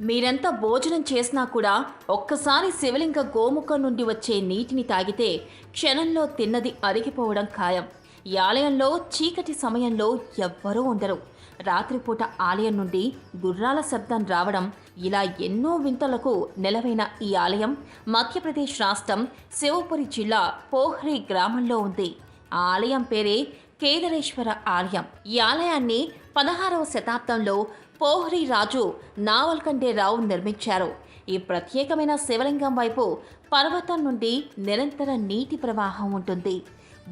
మీరంతా భోజనం చేసినా కూడా ఒక్కసారి శివలింగ గోముఖం నుండి వచ్చే నీటిని తాగితే క్షణంలో తిన్నది అరిగిపోవడం ఖాయం. ఈ ఆలయంలో చీకటి సమయంలో ఎవ్వరూ ఉండరు. రాత్రిపూట ఆలయం నుండి గుర్రాల శబ్దం రావడం ఇలా ఎన్నో వింతలకు నెలవైన ఈ ఆలయం మధ్యప్రదేశ్ రాష్ట్రం శివపురి జిల్లా పోహ్రి గ్రామంలో ఉంది. ఆ ఆలయం పేరే కేదరేశ్వర ఆలయం. ఈ ఆలయాన్ని పదహారవ శతాబ్దంలో పోహ్రీ రాజు నావల్కండే రావు నిర్మించారు. ఈ ప్రత్యేకమైన శివలింగం వైపు పర్వతం నుండి నిరంతర నీటి ప్రవాహం ఉంటుంది.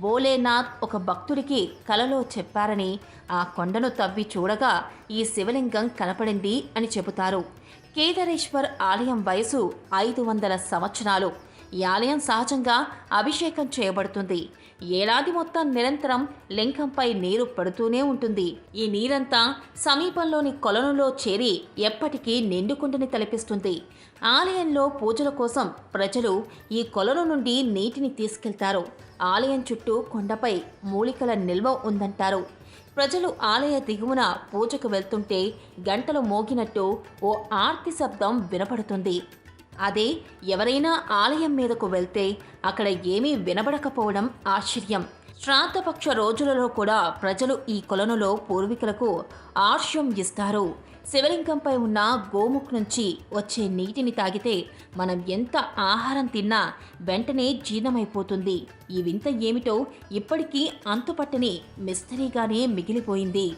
భోలేనాథ్ ఒక భక్తుడికి కలలో చెప్పారని ఆ కొండను తవ్వి చూడగా ఈ శివలింగం కనపడింది అని చెబుతారు. కేదారేశ్వర్ ఆలయం వయసు ఐదు వందల సంవత్సరాలు. ఈ ఆలయం సహజంగా అభిషేకం చేయబడుతుంది. ఏడాది మొత్తం నిరంతరం లింగంపై నీరు పడుతూనే ఉంటుంది. ఈ నీరంతా సమీపంలోని కొలనులో చేరి ఎప్పటికీ నిండుకుంటని తలపిస్తుంది. ఆలయంలో పూజల కోసం ప్రజలు ఈ కొలను నుండి నీటిని తీసుకెళ్తారు. ఆలయం చుట్టూ కొండపై మూలికల నిల్వ ఉందంటారు. ప్రజలు ఆలయ దిగువన పూజకు వెళ్తుంటే గంటలు మోగినట్టు ఓ ఆర్తి శబ్దం వినపడుతుంది. అదే ఎవరైనా ఆలయం మీదకు వెళ్తే అక్కడ ఏమీ వినబడకపోవడం ఆశ్చర్యం. శ్రాద్ధపక్ష రోజులలో కూడా ప్రజలు ఈ కొలనులో పూర్వీకులకు ఆర్ష్యం ఇస్తారు. శివలింగంపై ఉన్న గోముఖ్ నుంచి వచ్చే నీటిని తాగితే మనం ఎంత ఆహారం తిన్నా వెంటనే జీర్ణమైపోతుంది. ఈ వింత ఏమిటో ఇప్పటికీ అంతుపట్టని మిస్తరీగానే మిగిలిపోయింది.